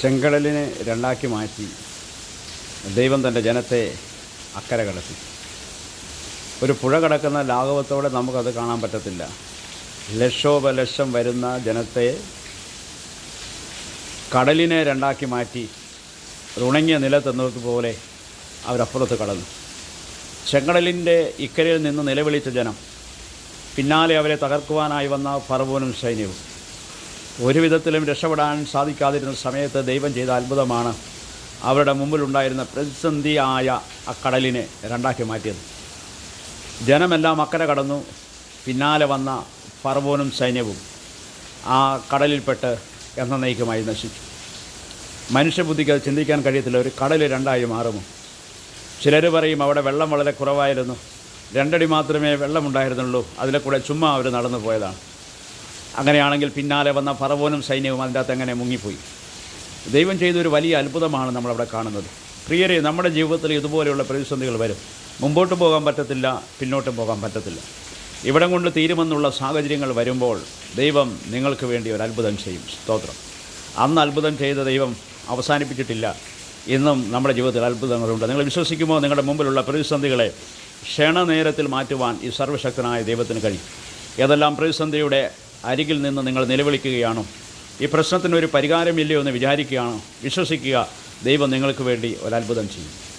ചെങ്കടലിനെ രണ്ടാക്കി മാറ്റി ദൈവം തന്റെ ജനത്തെ അക്കരെ കടത്തി. ഒരു പുഴ കടക്കുന്ന ലാഘവത്തോടെ നമുക്കത് കാണാൻ പറ്റത്തില്ല. ലക്ഷോപലക്ഷം വരുന്ന ജനത്തെ കടലിനെ രണ്ടാക്കി മാറ്റി ഉണങ്ങിയ നിലത്തെന്നതുപോലെ അവരപ്പുറത്ത് കടന്നു. ചെങ്കടലിന്റെ ഇക്കരയിൽ നിന്ന് നിലവിളിച്ച ജനം പിന്നാലെ അവരെ തകർക്കുവാനായി വന്ന ഫറവോനും സൈന്യവും. ഒരു വിധത്തിലും രക്ഷപ്പെടാൻ സാധിക്കാതിരുന്ന സമയത്ത് ദൈവം ചെയ്ത അത്ഭുതമാണ് അവരുടെ മുമ്പിലുണ്ടായിരുന്ന പ്രതിസന്ധിയായ ആ കടലിനെ രണ്ടാക്കി മാറ്റിയത്. ജനമെല്ലാം അക്കരെ കടന്നു. പിന്നാലെ വന്ന ഫർവോനും സൈന്യവും ആ കടലിൽപ്പെട്ട് എന്നേക്കുമായി നശിച്ചു. മനുഷ്യബുദ്ധിക്ക് അത് ചിന്തിക്കാൻ കഴിയത്തില്ല. ഒരു കടൽ രണ്ടായി മാറുമോ? ചിലർ പറയും അവിടെ വെള്ളം വളരെ കുറവായിരുന്നു. രണ്ടടി മാത്രമേ വെള്ളമുണ്ടായിരുന്നുള്ളൂ. അതിലെ കൂടെ ചുമ്മാ അവർ നടന്നു പോയതാണ്. അങ്ങനെയാണെങ്കിൽ പിന്നാലെ വന്ന ഫറവോനും സൈന്യവും അതിന്റെ അകത്ത് എങ്ങനെ മുങ്ങിപ്പോയി? ദൈവം ചെയ്തൊരു വലിയ അത്ഭുതമാണ് നമ്മളവിടെ കാണുന്നത്. പ്രിയരെ നമ്മുടെ ജീവിതത്തിൽ ഇതുപോലെയുള്ള പ്രതിസന്ധികൾ വരും. മുമ്പോട്ട് പോകാൻ പറ്റത്തില്ല പിന്നോട്ടും പോകാൻ പറ്റത്തില്ല. ഇവിടം കൊണ്ട് തീരുമെന്നുള്ള സാഹചര്യങ്ങൾ വരുമ്പോൾ ദൈവം നിങ്ങൾക്ക് വേണ്ടി ഒരു അത്ഭുതം ചെയ്യും. സ്തോത്രം. അന്ന് അത്ഭുതം ചെയ്ത ദൈവം അവസാനിപ്പിച്ചിട്ടില്ല. ഇന്നും നമ്മുടെ ജീവിതത്തിൽ അത്ഭുതങ്ങളുണ്ട്. നിങ്ങൾ വിശ്വസിക്കുമോ നിങ്ങളുടെ മുമ്പിലുള്ള പ്രതിസന്ധികളെ ക്ഷണനേരത്തിൽ മാറ്റുവാൻ ഈ സർവശക്തനായ ദൈവത്തിന് കഴിയും? ഏതെല്ലാം പ്രതിസന്ധിയുടെ അരികിൽ നിന്ന് നിങ്ങൾ നിലവിളിക്കുകയാണോ? ഈ പ്രശ്നത്തിനൊരു പരിഹാരമില്ലയോ എന്ന് വിചാരിക്കുകയാണോ? വിശ്വസിക്കുക. ദൈവം നിങ്ങൾക്ക് വേണ്ടി ഒരത്ഭുതം ചെയ്യും.